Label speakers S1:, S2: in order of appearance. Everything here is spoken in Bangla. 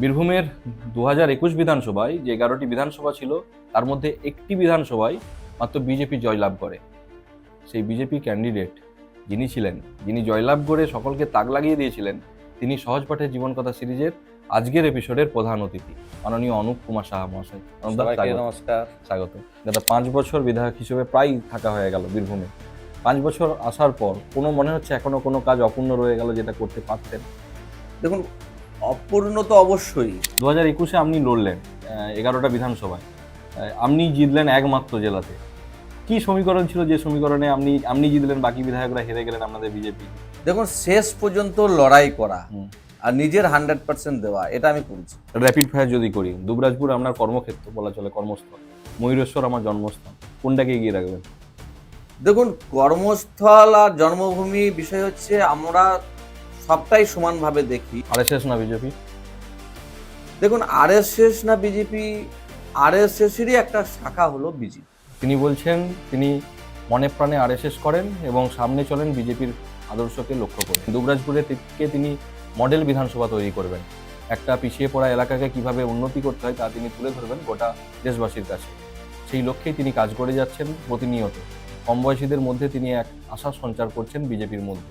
S1: বীরভূমের দু হাজার একুশ বিধানসভায় যে এগারোটি বিধানসভা ছিল তার মধ্যে একটি বিধানসভায় মাত্র বিজেপি জয়লাভ করে। সেই বিজেপি ক্যান্ডিডেট যিনি ছিলেন যিনি জয়লাভ করে সকলকে তাক লাগিয়ে দিয়েছিলেন তিনি সহজ পাঠের জীবন কথা সিরিজের আজকের এপিসোডের প্রধান অতিথি। মাননীয় অনুপ কুমার সাহা মহাশয়।
S2: নমস্কার।
S1: স্বাগত। দাদা পাঁচ বছর বিধায়ক হিসেবে প্রায় থাকা হয়ে গেল বীরভূমে। পাঁচ বছর আসার পর কোনো মনে হচ্ছে এখনও কোনো কাজ অপূর্ণ রয়ে গেল যেটা করতে পারতেন?
S2: দেখুন অপূর্ণ তো অবশ্যই।
S1: দু হাজার একুশে আপনি লড়লেন এগারোটা বিধানসভায়। আপনি জিতলেন একমাত্র জেলাতে। কি সমীকরণ ছিল যে সমীকরণে আপনি আপনি জিতলেন বাকি বিধায়করা হেরে গেলেন আপনাদের বিজেপি?
S2: দেখুন শেষ পর্যন্ত লড়াই করা আর নিজের হান্ড্রেড পার্সেন্ট দেওয়া এটা আমি করেছি।
S1: র্যাপিড ফায়ার যদি করি দুবরাজপুর আপনার কর্মক্ষেত্র বলা চলে কর্মস্থল। ময়ূরেশ্বর আমার জন্মস্থান কোনটাকে এগিয়ে রাখবেন?
S2: দেখুন কর্মস্থল আর জন্মভূমি বিষয় হচ্ছে আমরা সবটাই সমানভাবে দেখি।
S1: আরএসএস না বিজেপি?
S2: দেখুন আরএসএস না বিজেপি আরএসএসেরই একটা শাখা হলো বিজেপি।
S1: তিনি বলছেন তিনি মনে প্রাণে আরএসএস করেন এবং সামনে চলেন বিজেপির আদর্শকে লক্ষ্য করে। দুবরাজপুরে থেকে তিনি মডেল বিধানসভা তৈরি করবেন। একটা পিছিয়ে পড়া এলাকাকে কীভাবে উন্নতি করতে হয় তা তিনি তুলে ধরবেন গোটা দেশবাসীর কাছে। সেই লক্ষ্যেই তিনি কাজ করে যাচ্ছেন প্রতিনিয়ত। কম বয়সীদের মধ্যে তিনি এক আশা সঞ্চার করছেন বিজেপির মধ্যে।